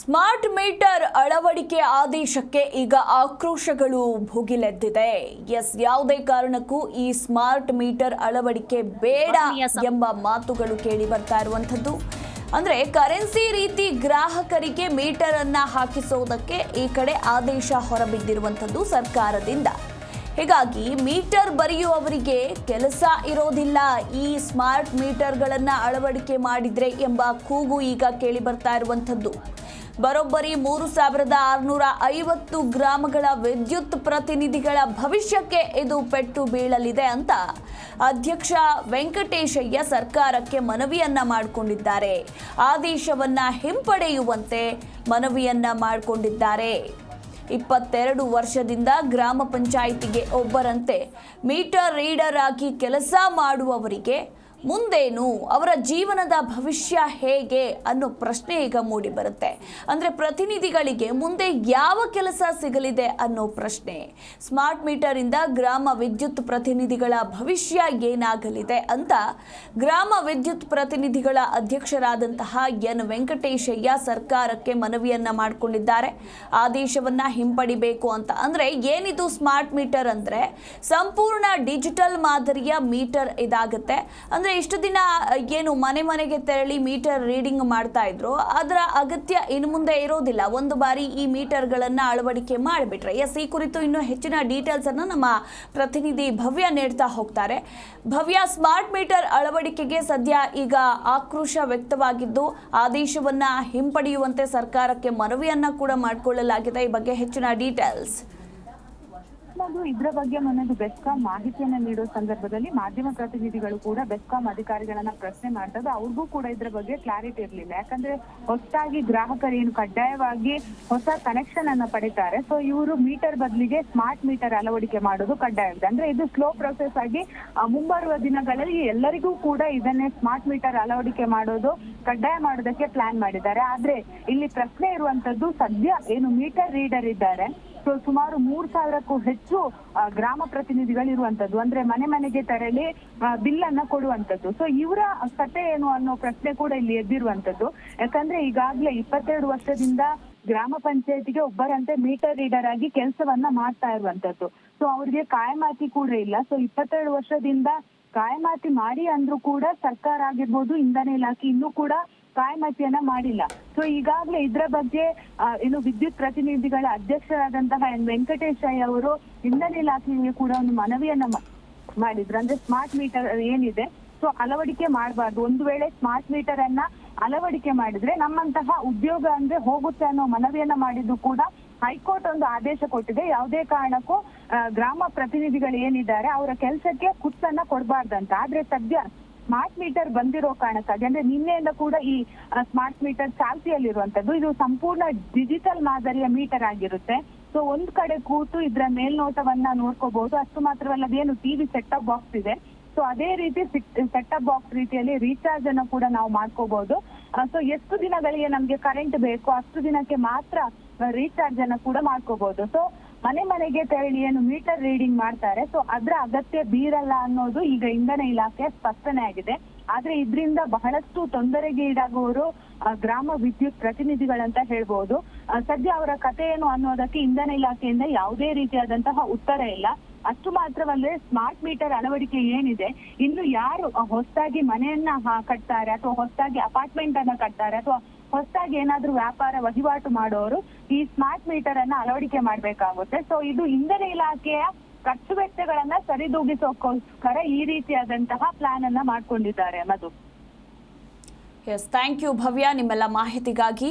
Smart meter ಅಳವಡಿಕೆ ಆದೇಶಕ್ಕೆ ಈಗ ಆಕ್ರೋಶಗಳು ಭುಗಿಲೆದ್ದಿದೆ. ಎಸ್ ಯಾವುದೇ ಕಾರಣಕ್ಕೂ ಈ ಸ್ಮಾರ್ಟ್ ಮೀಟರ್ ಅಳವಡಿಕೆ ಬೇಡ ಎಂಬ ಮಾತುಗಳು ಕೇಳಿ ಬರ್ತಾ ಇರುವಂಥದ್ದು. ಅಂದ್ರೆ ಕರೆನ್ಸಿ ರೀತಿ ಗ್ರಾಹಕರಿಗೆ ಮೀಟರ್ ಅನ್ನ ಹಾಕಿಸೋದಕ್ಕೆ ಈ ಕಡೆ ಆದೇಶ ಹೊರಬಿದ್ದಿರುವಂಥದ್ದು ಸರ್ಕಾರದಿಂದ. ಹೀಗಾಗಿ ಮೀಟರ್ ಬರೆಯುವವರಿಗೆ ಕೆಲಸ ಇರೋದಿಲ್ಲ. ಈ ಸ್ಮಾರ್ಟ್ ಮೀಟರ್ಗಳನ್ನು ಅಳವಡಿಕೆ ಮಾಡಿದರೆ ಎಂಬ ಕೂಗು ಈಗ ಕೇಳಿ ಬರ್ತಾ ಇರುವಂಥದ್ದು. ಬರೋಬ್ಬರಿ ಮೂರು ಸಾವಿರದ ಆರುನೂರ ಐವತ್ತು ಗ್ರಾಮಗಳ ವಿದ್ಯುತ್ ಪ್ರತಿನಿಧಿಗಳ ಭವಿಷ್ಯಕ್ಕೆ ಇದು ಪೆಟ್ಟು ಬೀಳಲಿದೆ ಅಂತ ಅಧ್ಯಕ್ಷ ವೆಂಕಟೇಶಯ್ಯ ಸರ್ಕಾರಕ್ಕೆ ಮನವಿಯನ್ನ ಮಾಡಿಕೊಂಡಿದ್ದಾರೆ. ಆದೇಶವನ್ನ ಹಿಂಪಡೆಯುವಂತೆ ಮನವಿಯನ್ನ ಮಾಡಿಕೊಂಡಿದ್ದಾರೆ. ಇಪ್ಪತ್ತೆರಡು ವರ್ಷದಿಂದ ಗ್ರಾಮ ಪಂಚಾಯಿತಿಗೆ ಒಬ್ಬರಂತೆ ಮೀಟರ್ ರೀಡರ್ ಆಗಿ ಕೆಲಸ ಮಾಡುವವರಿಗೆ ಮುಂದೇನು? ಅವರ ಜೀವನದ ಭವಿಷ್ಯ ಹೇಗೆ? ಅನ್ನೋ ಪ್ರಶ್ನೆ ಈಗ ಮೂಡಿ ಬರುತ್ತೆ. ಅಂದರೆ ಪ್ರತಿನಿಧಿಗಳಿಗೆ ಮುಂದೆ ಯಾವ ಕೆಲಸ ಸಿಗಲಿದೆ ಅನ್ನೋ ಪ್ರಶ್ನೆ. ಸ್ಮಾರ್ಟ್ ಮೀಟರ್ ಇಂದ ಗ್ರಾಮ ವಿದ್ಯುತ್ ಪ್ರತಿನಿಧಿಗಳ ಭವಿಷ್ಯ ಏನಾಗಲಿದೆ ಅಂತ ಗ್ರಾಮ ವಿದ್ಯುತ್ ಪ್ರತಿನಿಧಿಗಳ ಅಧ್ಯಕ್ಷರಾದಂತಹ ಎನ್ ವೆಂಕಟೇಶಯ್ಯ ಸರ್ಕಾರಕ್ಕೆ ಮನವಿಯನ್ನ ಮಾಡಿಕೊಂಡಿದ್ದಾರೆ. ಆದೇಶವನ್ನ ಹಿಂಪಡಿಬೇಕು ಅಂತ. ಅಂದ್ರೆ ಏನಿದು ಸ್ಮಾರ್ಟ್ ಮೀಟರ್ ಅಂದ್ರೆ? ಸಂಪೂರ್ಣ ಡಿಜಿಟಲ್ ಮಾದರಿಯ ಮೀಟರ್ ಇದಾಗುತ್ತೆ. ಅಂದ್ರೆ ಇಷ್ಟು ದಿನ ಏನು ಮನೆ ಮನೆಗೆ ತೆರಳಿ ಮೀಟರ್ ರೀಡಿಂಗ್ ಮಾಡ್ತಾ ಇದ್ರು. ಅದರ ಅಗತ್ಯ ಇನ್ನು ಮುಂದೆ ಇರೋದಿಲ್ಲ. ಒಂದು ಬಾರಿ ಈ ಮೀಟರ್ಗಳನ್ನು ಅಳವಡಿಕೆ ಮಾಡಿಬಿಟ್ರೆ, ಎಸ್, ಈ ಕುರಿತು ಇನ್ನೂ ಹೆಚ್ಚಿನ ಡೀಟೇಲ್ಸ್ ಅನ್ನು ನಮ್ಮ ಪ್ರತಿನಿಧಿ ಭವ್ಯ ನೀಡ್ತಾ ಹೋಗ್ತಾರೆ. ಭವ್ಯ ಸ್ಮಾರ್ಟ್ ಮೀಟರ್ ಅಳವಡಿಕೆಗೆ ಸದ್ಯ ಈಗ ಆಕ್ರೋಶ ವ್ಯಕ್ತವಾಗಿದ್ದು, ಆದೇಶವನ್ನ ಹಿಂಪಡೆಯುವಂತೆ ಸರ್ಕಾರಕ್ಕೆ ಮನವಿಯನ್ನ ಕೂಡ ಮಾಡಿಕೊಳ್ಳಲಾಗಿದೆ. ಈ ಬಗ್ಗೆ ಹೆಚ್ಚಿನ ಡೀಟೇಲ್ಸ್ ಅದು ಇದರ ಬಗ್ಗೆ ಮನೆಯದು ಬೆಸ್ಕಾಂ ಮಾಹಿತಿಯನ್ನ ನೀಡೋ ಸಂದರ್ಭದಲ್ಲಿ ಮಾಧ್ಯಮ ಪ್ರತಿನಿಧಿಗಳು ಕೂಡ ಬೆಸ್ಕಾಂ ಅಧಿಕಾರಿಗಳನ್ನ ಪ್ರಶ್ನೆ ಮಾಡ್ತಾರೆ ಅವ್ರಿಗೂ ಕೂಡ ಇದ್ರ ಬಗ್ಗೆ ಕ್ಲಾರಿಟಿ ಇರಲಿಲ್ಲ. ಯಾಕಂದ್ರೆ ಹೊಸದಾಗಿ ಏನು ಕಡ್ಡಾಯವಾಗಿ ಹೊಸ ಕನೆಕ್ಷನ್ ಅನ್ನ ಪಡಿತಾರೆ. ಸೊ ಇವರು ಮೀಟರ್ ಬದಲಿಗೆ ಸ್ಮಾರ್ಟ್ ಮೀಟರ್ ಅಳವಡಿಕೆ ಮಾಡೋದು ಕಡ್ಡಾಯವಿದೆ ಅಂದ್ರೆ ಇದು ಸ್ಲೋ ಪ್ರೊಸೆಸ್ ಆಗಿ ಮುಂಬರುವ ದಿನಗಳಲ್ಲಿ ಎಲ್ಲರಿಗೂ ಕೂಡ ಇದನ್ನೇ ಸ್ಮಾರ್ಟ್ ಮೀಟರ್ ಅಳವಡಿಕೆ ಮಾಡೋದು ಕಡ್ಡಾಯ ಮಾಡೋದಕ್ಕೆ ಪ್ಲಾನ್ ಮಾಡಿದ್ದಾರೆ. ಆದ್ರೆ ಇಲ್ಲಿ ಪ್ರಶ್ನೆ ಇರುವಂತದ್ದು ಸದ್ಯ ಏನು ಮೀಟರ್ ರೀಡರ್ ಇದ್ದಾರೆ. ಸೊ ಸುಮಾರು ಮೂರ್ ಸಾವಿರಕ್ಕೂ ಹೆಚ್ಚು ಗ್ರಾಮ ಪ್ರತಿನಿಧಿಗಳು ಇರುವಂತದ್ದು ಅಂದ್ರೆ ಮನೆ ಮನೆಗೆ ತೆರಳಿ ಬಿಲ್ ಅನ್ನ ಕೊಡುವಂತದ್ದು ಸೊ ಇವರ ಕತೆ ಏನು ಅನ್ನೋ ಪ್ರಶ್ನೆ ಕೂಡ ಇಲ್ಲಿ ಎದ್ದಿರುವಂತದ್ದು ಯಾಕಂದ್ರೆ ಈಗಾಗ್ಲೇ ಇಪ್ಪತ್ತೆರಡು ವರ್ಷದಿಂದ ಗ್ರಾಮ ಪಂಚಾಯತಿಗೆ ಒಬ್ಬರಂತೆ ಮೀಟರ್ ರೀಡರ್ ಆಗಿ ಕೆಲಸವನ್ನ ಮಾಡ್ತಾ ಇರುವಂತದ್ದು ಸೊ ಅವ್ರಿಗೆ ಕಾಯಮಾತಿ ಕೂಡ ಇಲ್ಲ. ಸೊ ಇಪ್ಪತ್ತೆರಡು ವರ್ಷದಿಂದ ಕಾಯಮಾತಿ ಮಾಡಿ ಅಂದ್ರೂ ಕೂಡ ಸರ್ಕಾರ ಆಗಿರ್ಬೋದು, ಇಂಧನ ಇಲಾಖೆ ಇನ್ನೂ ಕೂಡ ಕಾಯಮಾತಿಯನ್ನ ಮಾಡಿಲ್ಲ. ಸೊ ಈಗಾಗಲೇ ಇದ್ರ ಬಗ್ಗೆ ಇನ್ನು ವಿದ್ಯುತ್ ಪ್ರತಿನಿಧಿಗಳ ಅಧ್ಯಕ್ಷರಾದಂತಹ ಎನ್ ವೆಂಕಟೇಶಯ್ಯ ಅವರು ಇಂಧನ ಇಲಾಖೆಗೆ ಕೂಡ ಒಂದು ಮನವಿಯನ್ನ ಮಾಡಿದ್ರು. ಅಂದ್ರೆ ಸ್ಮಾರ್ಟ್ ಮೀಟರ್ ಏನಿದೆ, ಸೊ ಅಳವಡಿಕೆ ಮಾಡಬಾರ್ದು. ಒಂದು ವೇಳೆ ಸ್ಮಾರ್ಟ್ ಮೀಟರ್ ಅನ್ನ ಅಳವಡಿಕೆ ಮಾಡಿದ್ರೆ ನಮ್ಮಂತಹ ಉದ್ಯೋಗ ಅಂದ್ರೆ ಹೋಗುತ್ತೆ ಅನ್ನೋ ಮನವಿಯನ್ನ ಮಾಡಿದ್ದು ಕೂಡ ಹೈಕೋರ್ಟ್ ಒಂದು ಆದೇಶ ಕೊಟ್ಟಿದೆ. ಯಾವುದೇ ಕಾರಣಕ್ಕೂ ಗ್ರಾಮ ಪ್ರತಿನಿಧಿಗಳು ಏನಿದ್ದಾರೆ, ಅವರ ಕೆಲಸಕ್ಕೆ ಕುತ್ತನ್ನ ಕೊಡಬಾರ್ದಂತ. ಆದ್ರೆ ಸದ್ಯ ಸ್ಮಾರ್ಟ್ ಮೀಟರ್ ಬಂದಿರೋ ಕಾರಣಕ್ಕಾಗಿ ಅಂದ್ರೆ ನಿನ್ನೆಯಿಂದ ಕೂಡ ಈ ಸ್ಮಾರ್ಟ್ ಮೀಟರ್ ಚಾಲ್ತಿಯಲ್ಲಿರುವಂತದ್ದು, ಇದು ಸಂಪೂರ್ಣ ಡಿಜಿಟಲ್ ಮಾದರಿಯ ಮೀಟರ್ ಆಗಿರುತ್ತೆ. ಸೊ ಒಂದ್ ಕಡೆ ಕೂತು ಇದ್ರ ಮೇಲ್ನೋಟವನ್ನ ನೋಡ್ಕೋಬಹುದು ಅಷ್ಟು ಮಾತ್ರವಲ್ಲ, ಅದೇನು ಟಿವಿ ಸೆಟ್ ಅಪ್ ಬಾಕ್ಸ್ ಇದೆ. ಸೊ ಅದೇ ರೀತಿ ಸೆಟ್ ಅಪ್ ಬಾಕ್ಸ್ ರೀತಿಯಲ್ಲಿ ರೀಚಾರ್ಜ್ ಅನ್ನು ಕೂಡ ನಾವು ಮಾಡ್ಕೋಬಹುದು ಸೊ ಎಷ್ಟು ದಿನಗಳಿಗೆ ನಮ್ಗೆ ಕರೆಂಟ್ ಬೇಕು ಅಷ್ಟು ದಿನಕ್ಕೆ ಮಾತ್ರ ರೀಚಾರ್ಜ್ ಅನ್ನು ಕೂಡ ಮಾಡ್ಕೋಬಹುದು ಸೊ ಮನೆ ಮನೆಗೆ ತೆರಳಿ ಏನು ಮೀಟರ್ ರೀಡಿಂಗ್ ಮಾಡ್ತಾರೆ. ಸೊ ಅದ್ರ ಅಗತ್ಯ ಬೀರಲ್ಲ ಅನ್ನೋದು ಈಗ ಇಂಧನ ಇಲಾಖೆ ಸ್ಪಷ್ಟನೆ ಆಗಿದೆ. ಆದ್ರೆ ಇದರಿಂದ ಬಹಳಷ್ಟು ತೊಂದರೆಗೆ ಈಡಾಗುವವರು ಗ್ರಾಮ ವಿದ್ಯುತ್ ಪ್ರತಿನಿಧಿಗಳಂತ ಹೇಳ್ಬಹುದು ಸದ್ಯ ಅವರ ಕತೆ ಏನು ಅನ್ನೋದಕ್ಕೆ ಇಂಧನ ಇಲಾಖೆಯಿಂದ ಯಾವುದೇ ರೀತಿಯಾದಂತಹ ಉತ್ತರ ಇಲ್ಲ. ಅಷ್ಟು ಮಾತ್ರವಲ್ಲದೆ ಸ್ಮಾರ್ಟ್ ಮೀಟರ್ ಅಳವಡಿಕೆ ಏನಿದೆ, ಇನ್ನು ಯಾರು ಹೊಸದಾಗಿ ಮನೆಯನ್ನ ಕಟ್ತಾರೆ ಅಥವಾ ಹೊಸದಾಗಿ ಅಪಾರ್ಟ್ಮೆಂಟ್ ಅನ್ನ ಕಟ್ತಾರೆ ಅಥವಾ ಹೊಸದಾಗಿ ಏನಾದ್ರೂ ವ್ಯಾಪಾರ ವಹಿವಾಟು ಮಾಡೋರು ಈ ಸ್ಮಾರ್ಟ್ ಮೀಟರ್ ಅನ್ನ ಅಳವಡಿಕೆ ಮಾಡ್ಬೇಕಾಗುತ್ತೆ. ಸೊ ಇದು ಇಂಧನ ಇಲಾಖೆಯ ಖರ್ಚು ವೆಚ್ಚಗಳನ್ನ ಸರಿದೂಗಿಸೋಕ್ಕೋಸ್ಕರ ಈ ರೀತಿಯಾದಂತಹ ಪ್ಲಾನ್ ಅನ್ನ ಮಾಡ್ಕೊಂಡಿದ್ದಾರೆ Madhu. Yes thank you Bhavya. ನಿಮ್ಮೆಲ್ಲ ಮಾಹಿತಿಗಾಗಿ